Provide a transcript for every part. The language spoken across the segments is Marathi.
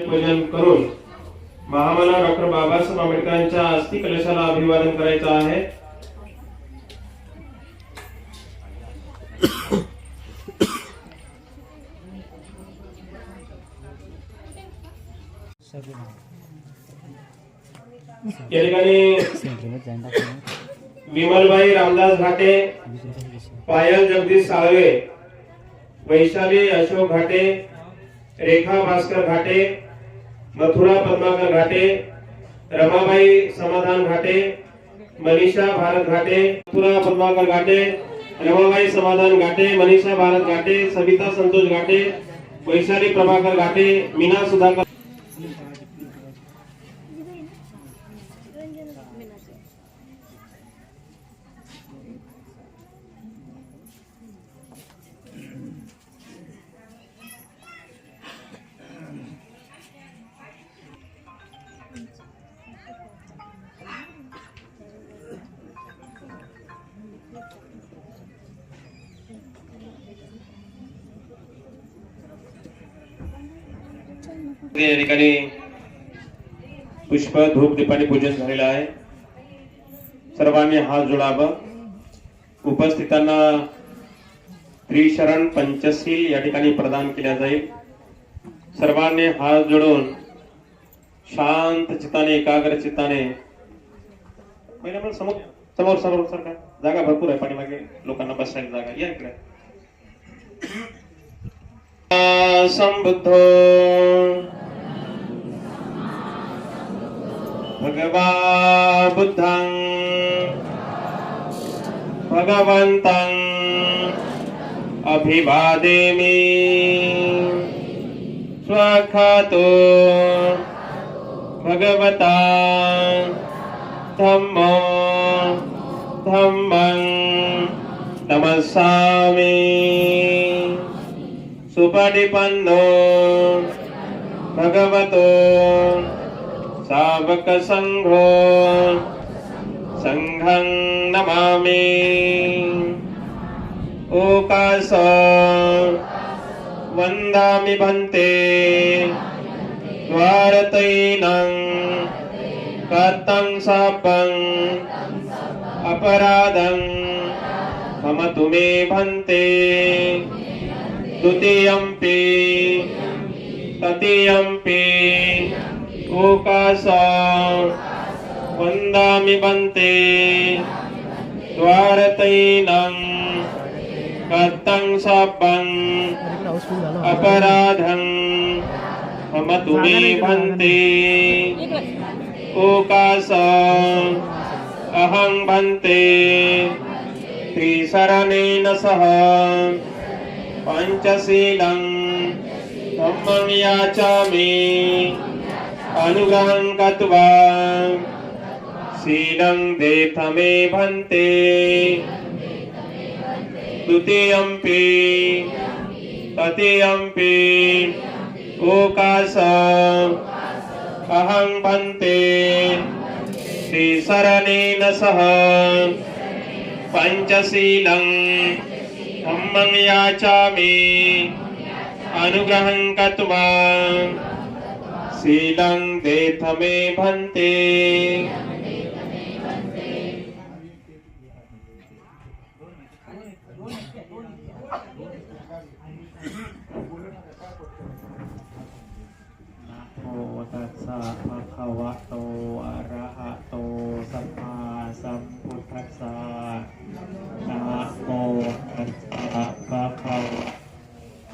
पूजन करून महामानव डॉक्टर बाबासाहेब आंबेडकरांच्या अस्थि कलशाला अभिवादन करायचं आहे. या ठिकाणी विमलबाई रामदास घाटे पायल जगदीश साळवे वैशाली अशोक घाटे रेखा भास्कर घाटे मथुरा पद्माकर घाटे रमाबाई समाधान घाटे मनीषा भारत घाटे मथुरा पद्माकर घाटे रमाबाई समाधान घाटे मनीषा भारत घाटे सविता संतोष घाटे वैशाली प्रभाकर घाटे मीना सुधाकर ठिकाणी पुष्प धूप दीपाने पूजन झालेलं आहे. सर्वांनी हात जोडावं. उपस्थितांना त्रिशरण पंचशील या ठिकाणी प्रदान केल्या जाईल. सर्वांनी हात जोडून शांत चित्ताने एकाग्र चित्ताने पहिला पण समोर समोर समोर सर काय? जागा भरपूर आहे पाठीमागे लोकांना बसायला जागा. या इकडे. संबुद्ध Bhagava Buddhang Bhagavantang Abhivademi Swakhato Bhagavata Dhammo Dhammang namasami, Supadipanno Bhagavato सावक संघो संघं नमामि ओकास वन्दामि भन्ते द्वारतैनं कर्तं शापं अपराधं मम तु मे भन्ते द्वितीयम्पि तृतीयम्पि ओकास वन्दामि बन्ते द्वारतैनं कर्तं शापं अपराधं मम तु मे भन्ते ओकास अहं भन्ते त्रिशरणेन सह पञ्चशीलं धम्मं याचामि अनुग्रहं गत्वा शीलं देथमे भन्ते। द्वितीयम्पि। तृतीयम्पि। ओकाश अहं भन्ते। श्रीशरणेन सह। पञ्चशीलं। धम्मं याचामि। अनुग्रहं गत्वा। สีลังเดธเมพันเต นะโมตัสสะภะคะวะโต อะระหะโต สัมมาสัมพุทธัสสะนะโมตัสสะภะคะวะ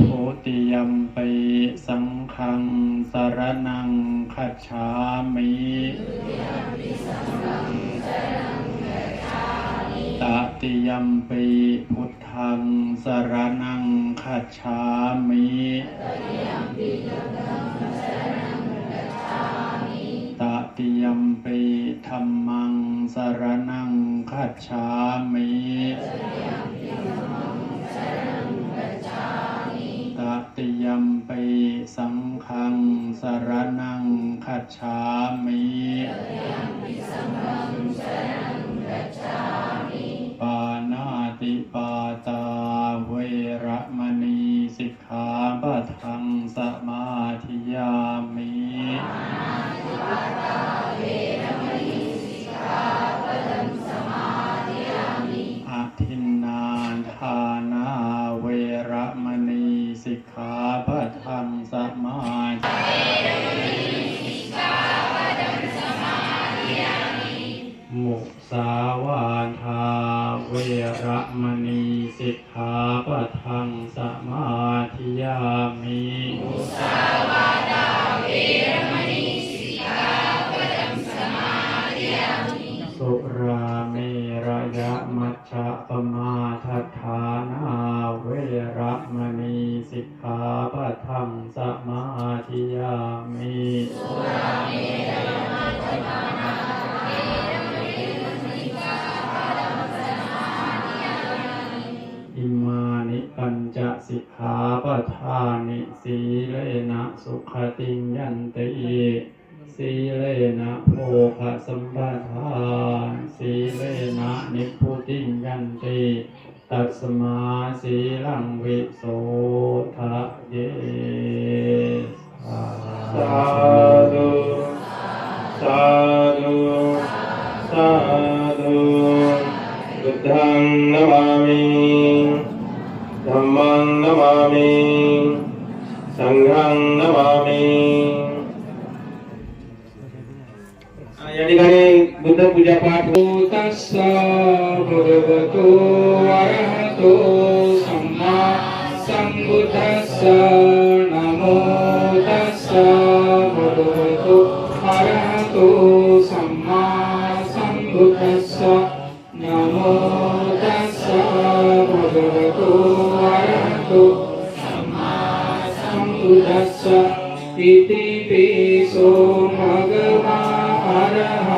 ทุติยมปีสังฆังสรนังคัจฉามิตติยมปีพุทธังสรนังคัจฉามิตติยมปีธรรมังสรนังคัจฉามิ ตติยมปสังฆังสรนังคัจฉา ปะทังสมา สุขติยันติสีเลนะโภคสัมปทานสีเลนะนิพพุติยันติตัสมาสีลังวิโสทะเยสาธุสาธุ ಪೂಜಾ ಪಾಠ ತಸ್ಸ ಭಗವತೋ ಅರ್ಹತೋ ಸಮ್ಮ ಸಂಬುಧಸ್ಸ ನಮೋ ತಸ್ಸ ಭಗವತೋ ಅರ್ಹತೋ ಸಮ್ಮ ಸಂಬುಧಸ್ಸ ನಮೋ ತಸ್ಸ ಭಗವತೋ ಅರ್ಹತೋ ಸಮ್ಮ ಇತಿ ಪೇಸೋ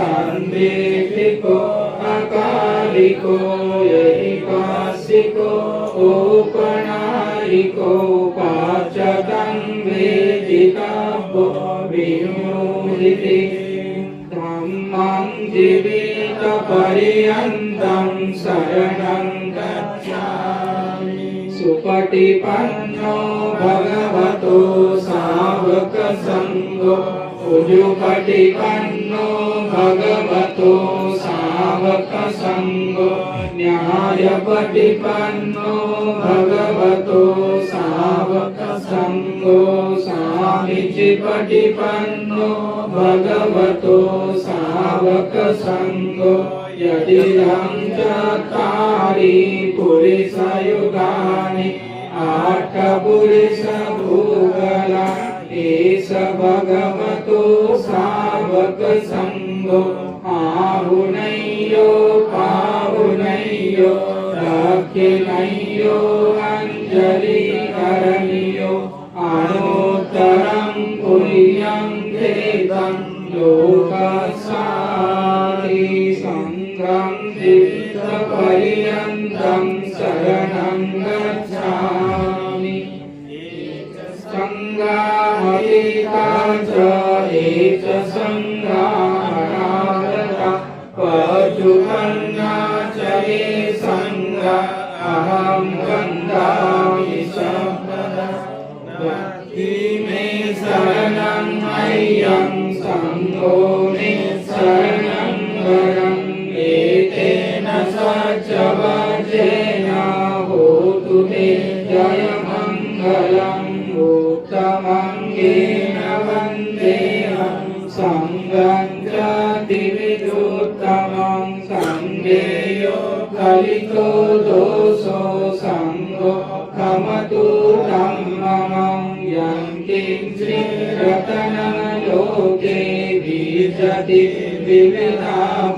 sambitiko akaliko yaikasiko upanariko an vedikabbo sa dhammam jivita pariyantam saranam gacchami supatipanno, bhagavato savaka sango ujupatipanno भगवतो सावकसङ्गो न्यायपटिपन्नो भगवतो सावकसङ्गो स्वामिचिपटिपन्नो भगवतो सावकसङ्गो यदिदं चत्वारि पुरुषयुगानि आठपुरुषभूगला एष भगवतो सावकसङ्गो शंभो आहुनय्यो पाहुनय्यो दक्षिणय्यो अञ्जलिकरणीयो अनोत्तरं कुर्यं देवं लोका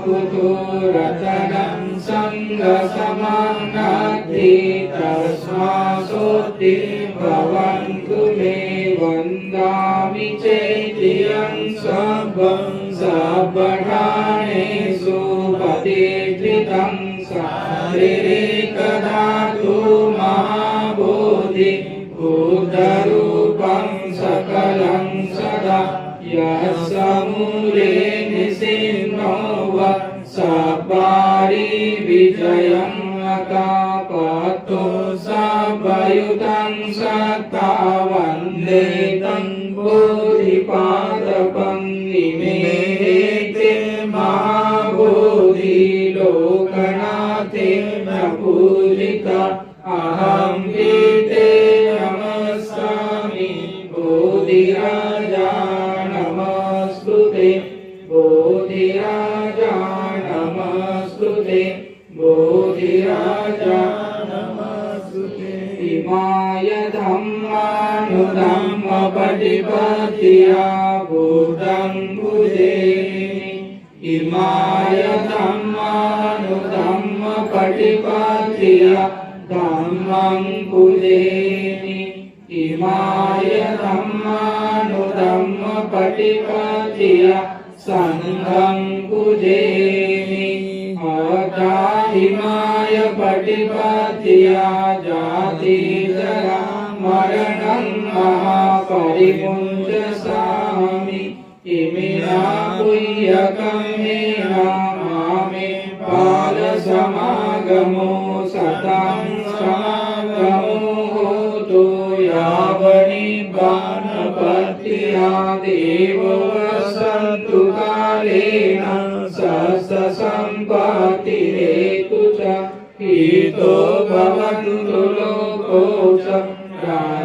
पुरतनं भवन्तु मे वन्दामि चैलं सर्वं सबाणे सुपते धृतं सारिरे कदा गो माबोधि गोदरूपं सकलं सदा यः समूले सङ्घम् कुजेमि महिमाय पटिपत्या जातिजरा मरणं महापरिपुञ्जसामि। इमिनापुयकम्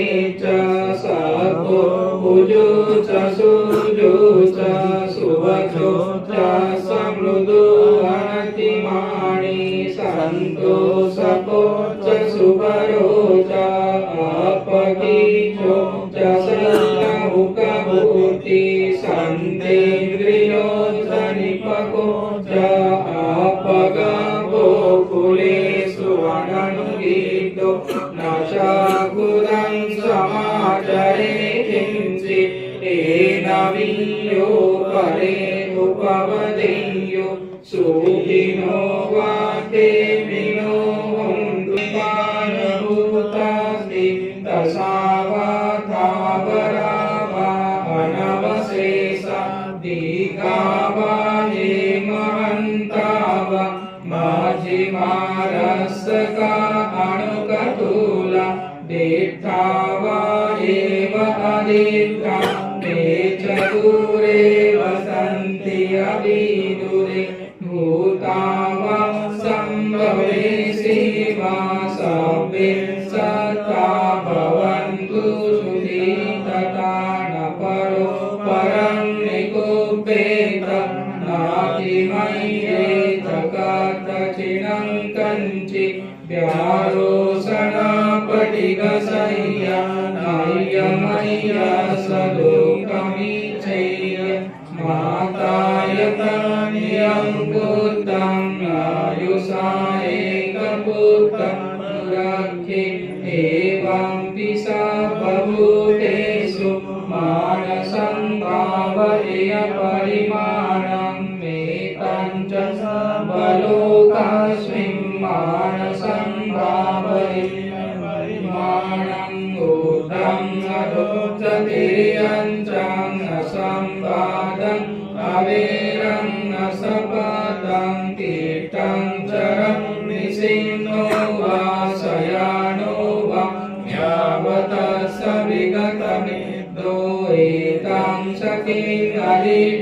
day. कञ्चि व्यारोसणापटिगसह्या चैय माताय मातायतनियं पुत्रं आयुषाय एकपुत्रं रक्षे एवं पिसा बहुतेषु मानसं भावय ो वा शयाणो वा यावतः समि गतमे द्रोयेतं चे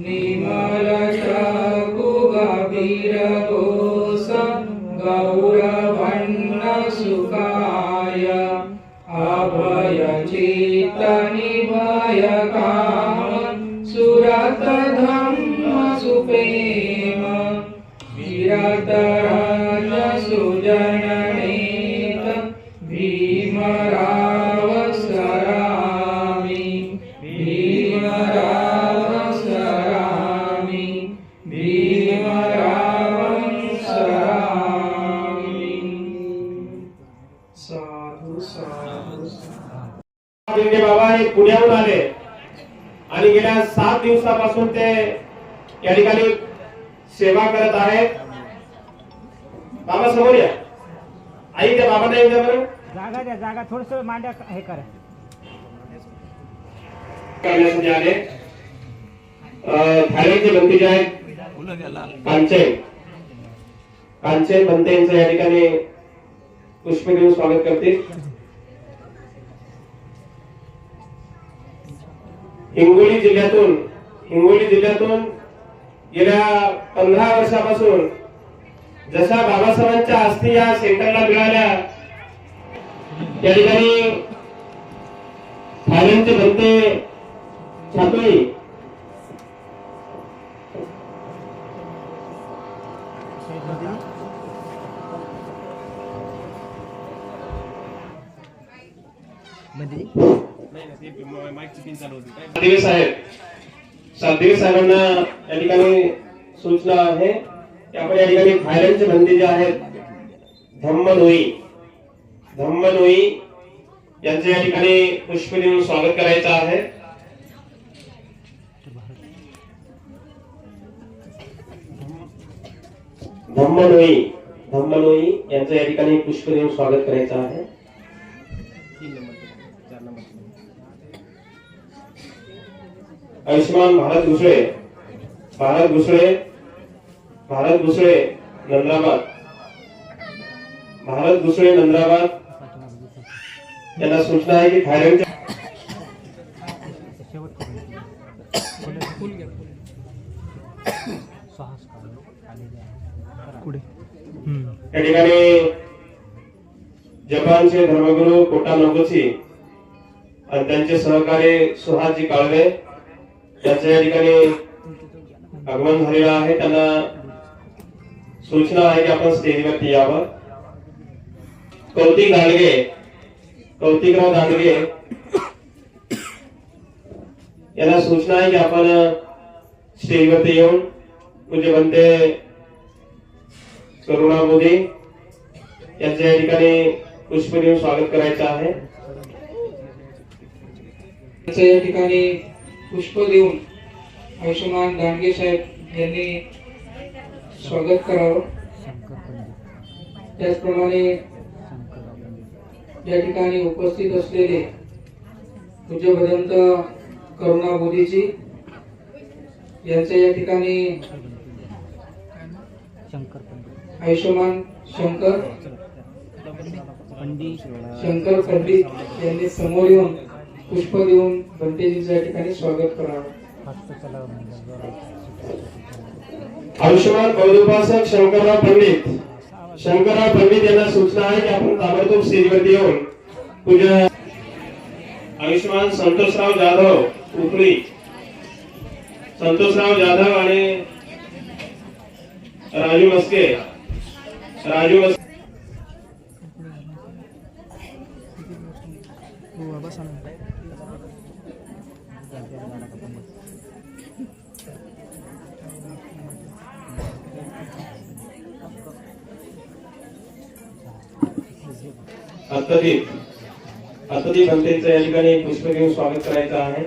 need दिवसापासून ते या ठिकाणी सेवा करत आहेत. बाबा समोर या. आई त्या बाबांना येऊ बरं. जागा द्या जागा. थोडस मांड्या हे करा. करण्यासाठी आले. थायलंडचे बंदी जे आहेत कांचन. कांचन बनते यांचं या ठिकाणी पुष्प देऊन स्वागत करतील. हिंगोली जिल्ह्यातून हिंगोली जिल्ह्यातून गेल्या पंधरा वर्षापासून जशा बाबासाहेबांच्या अस्थी या सेंटरला मिळाल्या या ठिकाणी थायलंडचे बनते छातोळी साहेब सातदिवे साहेबांना या ठिकाणी सूचना आहे की आपण या ठिकाणी थायलंडचे बंदी जे आहेत धम्मनोई धम्मनोई यांचं या ठिकाणी पुष्प देऊन स्वागत करायचं आहे. धम्मनोई धम्मनोई यांचं या ठिकाणी पुष्प देऊन स्वागत करायचं आहे. आयुष्यमान भारत घुसळे भारत घुसळे भारत घुसळे नंद्राबाद भारत घुसळे नंद्राबाद यांना सूचना आहे की पुढे या ठिकाणी जपानचे धर्मगुरू कोटा नोगोची आणि त्यांचे सहकारी सुहासजी काळवे यांचं या ठिकाणी आगमन झालेलं आहे. त्यांना सूचना आहे की आपण स्टेजवरती यावं. कौतिक दांडगे कौतिकराव दांडगे यांना सूचना आहे की आपण स्टेजवरती येऊन म्हणजे म्हणते करुणा मोदी यांचं या ठिकाणी पुष्प देऊन स्वागत करायचं आहे. त्याच्या या ठिकाणी पुष्प देऊन आयुष्यमान दांडगे साहेब यांनी स्वागत करावं. त्याचप्रमाणे या ठिकाणी उपस्थित असलेले पूज्य भदंत करुणा मोदीजी यांचं या ठिकाणी आयुष्यमान शंकर शंकर पंडित यांनी समोर येऊन पुष्प देऊन भंतेजींचं या ठिकाणी स्वागत करावं. आयुष्यमान बौद्धोपासक शंकरराव पंडित. शंकरराव पंडित यांना सूचना आहे की आपण ताबडतोब स्टेजवरती येऊन पूजा आयुष्यमान संतोषराव जाधव उपरी संतोषराव जाधव आणि राजू मस्के. राजू मस्के. अत्यधिक अत्यधिक भंतेचं या ठिकाणी पुष्प घेऊन स्वागत करायचं आहे.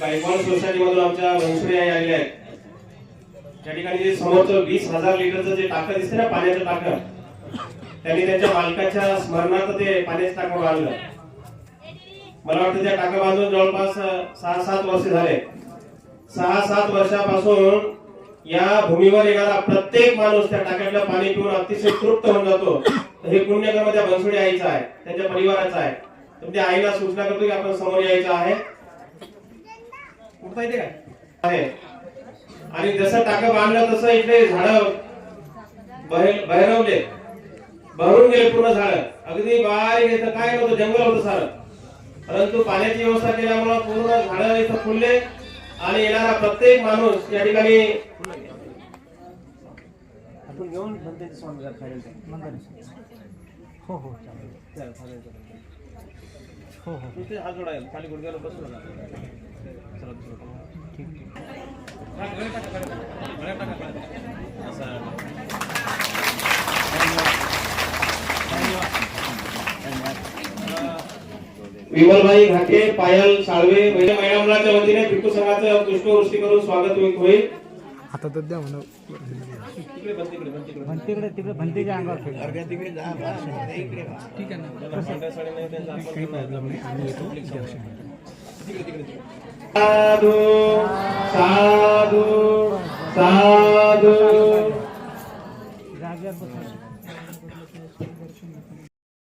गायकवाड सोसायटी मधून आमच्या आहेत. त्या ठिकाणी जे समोरचं वीस हजार लिटरचं जे टाकं दिसते ना पाण्याचं टाकं त्यांनी त्यांच्या मालकाच्या स्मरणार्थ ते पाण्याचं टाकं बांधलं. मला वाटतं त्या टाकं बांधून जवळपास सहा सात वर्ष झाले. सहा सात वर्षापासून या भूमीवर येणारा प्रत्येक माणूस त्या टाक्यातलं पाणी पिऊन अतिशय तृप्त होऊन जातो. तर हे पुण्यकर्म त्या बनसुडी आईचं आहे त्यांच्या परिवाराचं आहे. तर त्या आईला सूचना करतो की आपण समोर यायचं आहे. येते काय आणि जसं टाकं बांधलं तसं इथे झाड बहरवले. भरून गेले पूर्ण झाड. अगदी बारीक इथं काय नव्हतं जंगल होतं सारं. परंतु पाण्याची व्यवस्था केल्यामुळे पूर्ण झाड इथं फुलले. आणि येणारा प्रत्येक माणूस या ठिकाणी हो हो चालेल. हो हो. खाली गुडघ्याला बसू नका चला दुसरं ठीक ठीक विमलबाई घाटे पायल साळवे महिला वतीने भिक्खू संघाचं पुष्पवृष्टी करून स्वागत होईल आता तर द्या म्हणा. तिकडे तिकडे भंतीच्या अंगावर त्यांचा आपण साधू साधू साधू.